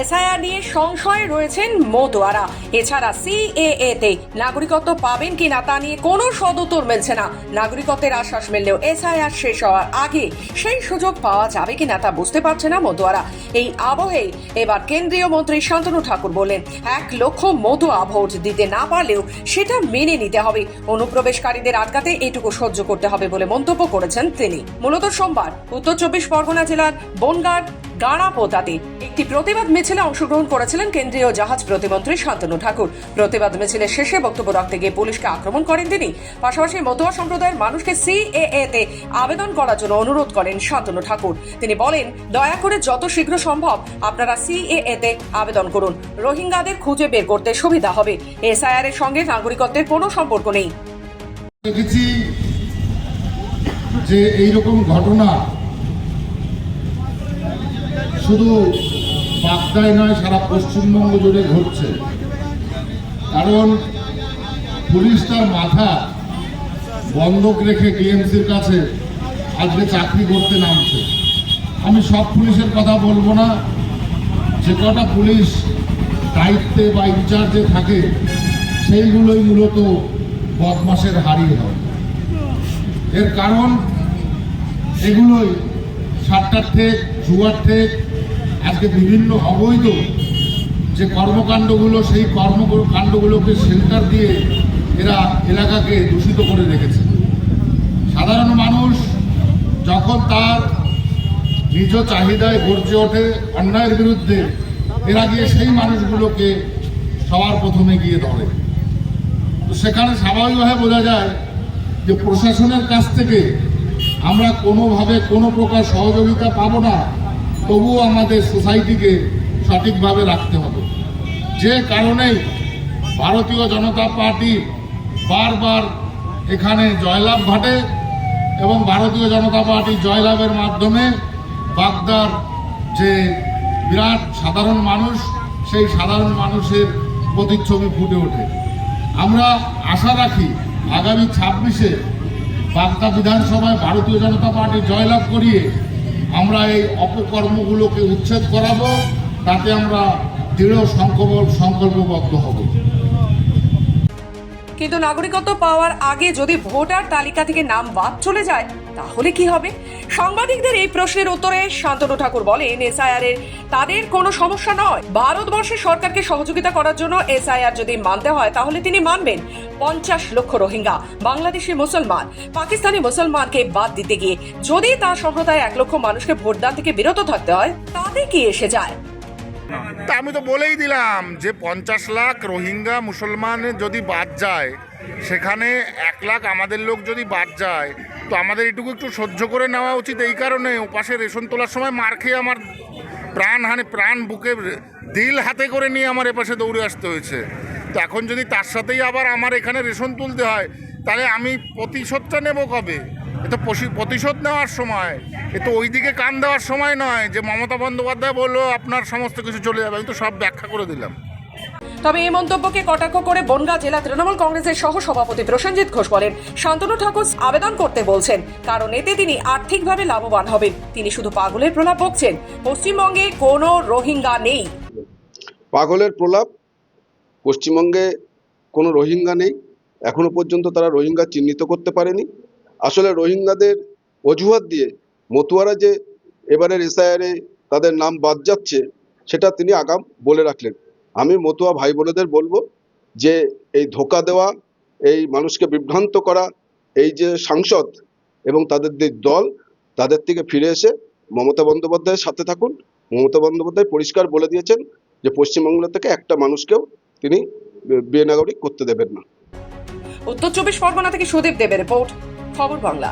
SIR নিয়ে সংশয়ে রয়েছেন মতুয়ারা এছাড়া সিএএ তে নাগরিকত্ব পাবেন কিনা তা নিয়ে কোনো সদুত্তর মিলছে না। নাগরিকত্বের আশ্বাস মিললেও এসআইআর শেষ হওয়ার আগে সেই সুযোগ পাওয়া যাবে কিনা তা বুঝতে পারছে না মতুয়ারা এই আবহে এবার কেন্দ্রীয় মন্ত্রী শান্তনু ঠাকুর বলেন এক লক্ষ মতুয়া ভোট দিতে না পারলেও সেটা মেনে নিতে হবে। অনুপ্রবেশকারীদের আটকাতে এটুকু সহ্য করতে হবে বলে মন্তব্য করেছেন তিনি। মূলত সোমবার উত্তর চব্বিশ পরগনা জেলার বনগাঁ গাড়াপোতাতে একটি প্রতিবাদ মিছিলে অংশগ্রহণ করেছিলেন কেন্দ্রীয় জাহাজ প্রতিমন্ত্রী শান্তনু ঠাকুর। প্রতিবাদ মিছিলের শেষে বক্তব্য রাখতে গিয়ে পুলিশকে আক্রমণ করেন তিনি। পাশাপাশি মতুয়া সম্প্রদায়ের মানুষকে সিএএ তে আবেদন করার জন্য অনুরোধ করেন শান্তনু ঠাকুর। তিনি বলেন, দয়া করে যত শীঘ্র সম্ভব আপনারা সিএএ তে আবেদন করুন। রোহিঙ্গাদের খুঁজে বের করতে সুবিধা হবে। এসআইআর এর সঙ্গে নাগরিকত্বের কোনো সম্পর্ক নেই। দেখেছি যে এইরকম ঘটনা শুধু বাগদায় নয়, সারা পশ্চিমবঙ্গ জুড়ে ঘটছে। কারণ পুলিশ তার মাথা বন্ধক রেখে ডিএমসির কাছে আজকে চাকরি করতে নামছে। আমি সব পুলিশের কথা বলব না। যে কটা পুলিশ দায়িত্বে বা ইনচার্জে থাকে, সেইগুলোই মূলত বদমাসের হারি হয়। এর কারণ এগুলোই। সাতটার ঠেক জুয়ার ঠেক আজকে বিভিন্ন অবৈধ যে কর্মকাণ্ডগুলো, সেই কর্মকাণ্ডগুলোকে সেন্টার দিয়ে এরা এলাকাকে দূষিত করে রেখেছে। সাধারণ মানুষ যখন তার নিজ চাহিদায় গর্জে ওঠে অন্যায়ের বিরুদ্ধে, এরা গিয়ে সেই মানুষগুলোকে সবার প্রথমে গিয়ে ধরে। তো সেখানে স্বাভাবিকভাবে বোঝা যায় যে প্রশাসনের কাছ থেকে আমরা কোনোভাবে কোনো প্রকার সহযোগিতা পাবো না। তবুও আমাদের সোসাইটিকে সঠিকভাবে রাখতে হবে। যে কারণেই ভারতীয় জনতা পার্টি বারবার এখানে জয়লাভ ঘটে এবং ভারতীয় জনতা পার্টি জয়লাভের মাধ্যমে বাগদার যে বিরাট সাধারণ মানুষ, সেই সাধারণ মানুষের প্রতিচ্ছবি ফুটে ওঠে। আমরা আশা রাখি আগামী ছাব্বিশে বাগদা বিধানসভায় ভারতীয় জনতা পার্টি জয়লাভ করিয়ে আমরা এই অপকর্মগুলোকে উচ্ছেদ করাবো তাতে আমরা দৃঢ় সংকল্প সংকল্পবদ্ধ হব। কিন্তু নাগরিকত্ব পাওয়ার আগে যদি ভোটার তালিকা থেকে নাম বাদ চলে যায়, তাহলে কি হবে? সাংবাদিকদের এই প্রশ্নের উত্তরে শান্তনু ঠাকুর বলেন এসআইআর এর তাদের কোনো সমস্যা নয়। ভারতবর্ষের সরকারকে সহযোগিতা করার জন্য এসআইআর যদি মানতে হয়, তাহলে তিনি মানবেন। পঞ্চাশ লক্ষ রোহিঙ্গা, বাংলাদেশি মুসলমান, পাকিস্তানি মুসলমানকে বাদ দিতে গিয়ে যদি তার সম্প্রদায় এক লক্ষ মানুষকে ভোটদান থেকে বিরত থাকতে হয়, তাতে কি এসে যায়? তা আমি তো বলেই দিলাম যে পঞ্চাশ লাখ রোহিঙ্গা মুসলমান যদি বাদ যায়, সেখানে এক লাখ আমাদের লোক যদি বাদ যায়, তো আমাদের এটুকু একটু সহ্য করে নেওয়া উচিত। এই কারণে ওপাশে রেশন তোলার সময় মার খেয়ে আমার প্রাণ হানি প্রাণ বুকে দিল হাতে করে নিয়ে আমার এপাশে দৌড়ে আসতে হয়েছে। তো এখন যদি তার সাথেই আবার আমার এখানে রেশন তুলতে হয়, তাহলে আমি প্রতিশোধটা নেব কবে? এ তো প্রতিশোধ নেওয়ার সময়। এ তো ওই দিকে কান দেওয়ার সময় নয় যে মমতা বন্দ্যোপাধ্যায় বলল আপনার সমস্ত কিছু চলে যাবে। আমি তো সব ব্যাখ্যা করে দিলাম। তবে এই মন্তব্যকে কটাক্ষ করে বনগাঁ জেলা তৃণমূল কংগ্রেসের সহ সভাপতি প্রসেনজিৎ ঘোষ বলেন শান্তনু ঠাকুর আবেদন করতে বলছেন কারণ এতে তিনি আর্থিকভাবে লাভবান হবেন। তিনি শুধু পাগলের প্রলাপ বকছেন। পশ্চিমবঙ্গে কোনো রোহিঙ্গা নেই। পাগলের প্রলাপ? পশ্চিমবঙ্গে কোনো রোহিঙ্গা নেই। এখনও পর্যন্ত তারা রোহিঙ্গা চিহ্নিত করতে পারেনি। আসলে রোহিঙ্গাদের অজুহাত দিয়ে মতুয়ারা যে এবারের এসআইআরে তাদের নাম বাদ যাচ্ছে, সেটা তিনি আগাম বলে রাখলেন। আমি মতুয়া ভাই বোনেদের বলব যে এই ধোকা দেওয়া, এই মানুষকে বিভ্রান্ত করা, এই যে সাংসদ এবং তাদের যে দল, তাদের থেকে ফিরে এসে মমতা বন্দ্যোপাধ্যায়ের সাথে থাকুন। মমতা বন্দ্যোপাধ্যায় পরিষ্কার বলে দিয়েছেন যে পশ্চিমবাংলা থেকে একটা মানুষকেও তিনি বিয়ে নাগরিক করতে দেবেন না। উত্তর চব্বিশ পরগনা থেকে সুদীপ দেবের রিপোর্ট, খবর বাংলা।